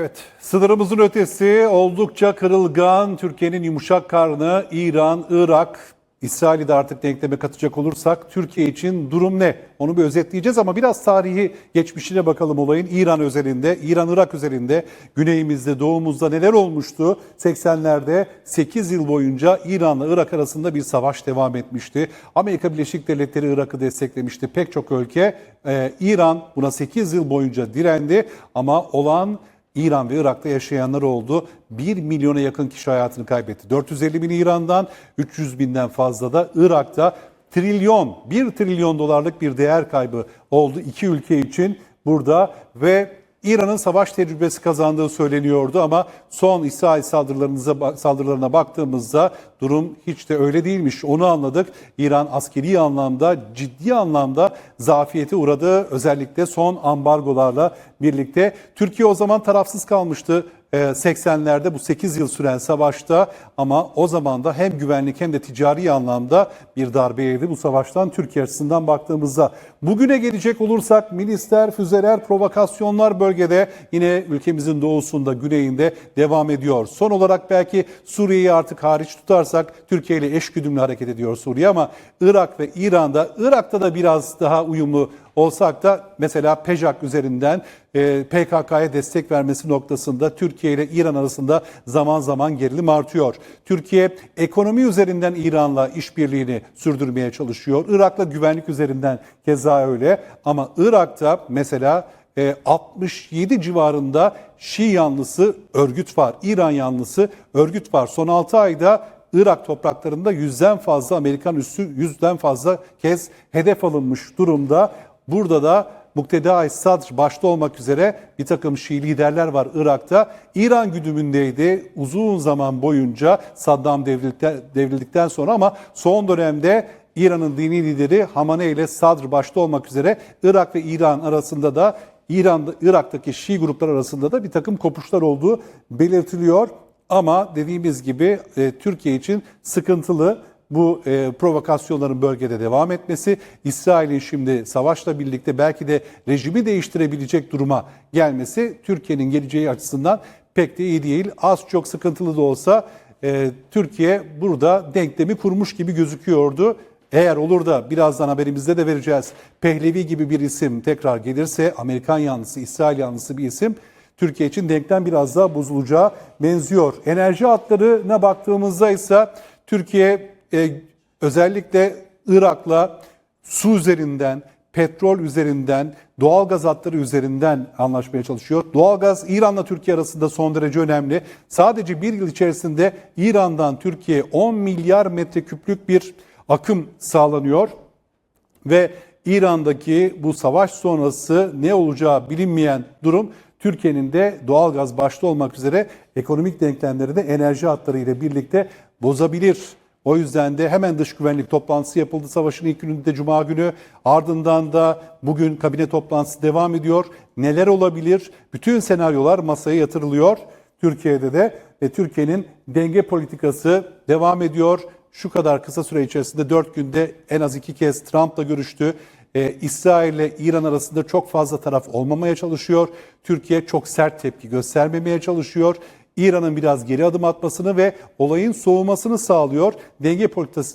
Evet, sınırımızın ötesi oldukça kırılgan. Türkiye'nin yumuşak karnı İran, Irak, İsrail'i de artık denkleme katacak olursak Türkiye için durum ne? Onu bir özetleyeceğiz ama biraz tarihi geçmişine bakalım olayın. İran özelinde, İran-Irak özelinde, güneyimizde, doğumuzda neler olmuştu? 80'lerde 8 yıl boyunca İran'la Irak arasında bir savaş devam etmişti. Amerika Birleşik Devletleri Irak'ı desteklemişti. Pek çok ülke, e, İran buna 8 yıl boyunca direndi ama olan İran ve Irak'ta yaşayanlar oldu. 1 milyona yakın kişi hayatını kaybetti. 450 bin İran'dan, 300 binden fazla da Irak'ta trilyon, 1 trilyon dolarlık bir değer kaybı oldu iki ülke için burada ve İran'ın savaş tecrübesi kazandığı söyleniyordu ama son İsrail saldırılarınıza saldırılarına baktığımızda durum hiç de öyle değilmiş. Onu anladık. İran askeri anlamda ciddi anlamda zafiyete uğradı. Özellikle son ambargolarla birlikte. Türkiye o zaman tarafsız kalmıştı. Ee, 80'lerde bu 8 yıl süren savaşta ama o zaman da hem güvenlik hem de ticari anlamda bir darbe yedi bu savaştan Türkiye açısından baktığımızda. Bugüne gelecek olursak milisler, füzeler, provokasyonlar bölgede yine ülkemizin doğusunda, güneyinde devam ediyor. Son olarak belki Suriye'yi artık hariç tutarsak Türkiye ile eşgüdümlü hareket ediyor Suriye ama Irak ve İran'da, Irak'ta da biraz daha uyumlu olsak da mesela PEJAK üzerinden e, PKK'ya destek vermesi noktasında Türkiye ile İran arasında zaman zaman gerilim artıyor. Türkiye ekonomi üzerinden İran'la işbirliğini sürdürmeye çalışıyor. Irak'la güvenlik üzerinden keza öyle ama Irak'ta mesela e, 67 civarında Şii yanlısı örgüt var. İran yanlısı örgüt var. Son 6 ayda Irak topraklarında yüzden fazla Amerikan üssü yüzden fazla kez hedef alınmış durumda. Burada da Mukteda Sadr başta olmak üzere bir takım Şii liderler var Irak'ta. İran güdümündeydi uzun zaman boyunca Saddam devrildikten sonra ama son dönemde İran'ın dini lideri Hamane ile Sadr başta olmak üzere Irak ve İran arasında da İran'da Irak'taki Şii gruplar arasında da bir takım kopuşlar olduğu belirtiliyor. Ama dediğimiz gibi e, Türkiye için sıkıntılı bu e, provokasyonların bölgede devam etmesi, İsrail'in şimdi savaşla birlikte belki de rejimi değiştirebilecek duruma gelmesi Türkiye'nin geleceği açısından pek de iyi değil. Az çok sıkıntılı da olsa e, Türkiye burada denklemi kurmuş gibi gözüküyordu. Eğer olur da birazdan haberimizde de vereceğiz. Pehlevi gibi bir isim tekrar gelirse Amerikan yanlısı, İsrail yanlısı bir isim Türkiye için denklem biraz daha bozulacağı benziyor. Enerji hatlarına baktığımızda ise Türkiye e, özellikle Irak'la su üzerinden, petrol üzerinden, doğalgaz hatları üzerinden anlaşmaya çalışıyor. Doğalgaz İran'la Türkiye arasında son derece önemli. Sadece bir yıl içerisinde İran'dan Türkiye 10 milyar metreküplük bir akım sağlanıyor ve İran'daki bu savaş sonrası ne olacağı bilinmeyen durum Türkiye'nin de doğalgaz başta olmak üzere ekonomik denklemleri de enerji hatları ile birlikte bozabilir. O yüzden de hemen dış güvenlik toplantısı yapıldı savaşın ilk gününde Cuma günü. Ardından da bugün kabine toplantısı devam ediyor. Neler olabilir? Bütün senaryolar masaya yatırılıyor. Türkiye'de de ve Türkiye'nin denge politikası devam ediyor. Şu kadar kısa süre içerisinde 4 günde en az iki kez Trump'la görüştü. Ee, İsrail ile İran arasında çok fazla taraf olmamaya çalışıyor. Türkiye çok sert tepki göstermemeye çalışıyor. İran'ın biraz geri adım atmasını ve olayın soğumasını sağlıyor. Denge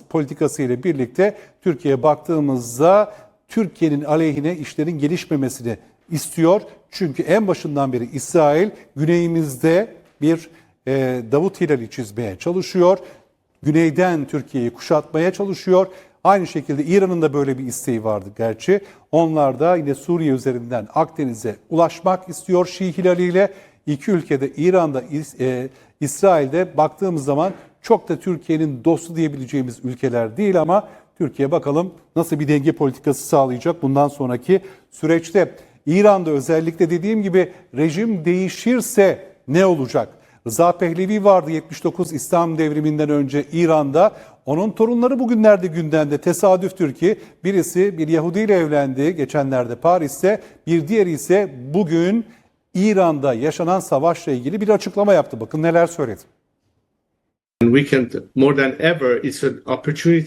politikası ile birlikte Türkiye'ye baktığımızda Türkiye'nin aleyhine işlerin gelişmemesini istiyor. Çünkü en başından beri İsrail güneyimizde bir e, Davut Hilal'i çizmeye çalışıyor. Güneyden Türkiye'yi kuşatmaya çalışıyor. Aynı şekilde İran'ın da böyle bir isteği vardı gerçi. Onlar da yine Suriye üzerinden Akdeniz'e ulaşmak istiyor Şii Hilali ile. İki ülkede İran'da, e, İsrail'de baktığımız zaman çok da Türkiye'nin dostu diyebileceğimiz ülkeler değil ama Türkiye bakalım nasıl bir denge politikası sağlayacak bundan sonraki süreçte. İran'da özellikle dediğim gibi rejim değişirse ne olacak? Rıza Pehlevi vardı 79 İslam devriminden önce İran'da. Onun torunları bugünlerde gündemde. Tesadüftür ki birisi bir Yahudi ile evlendi geçenlerde Paris'te. Bir diğeri ise bugün İran'da yaşanan savaşla ilgili bir açıklama yaptı. Bakın neler söyledi. We can, more than ever, it's an opportunity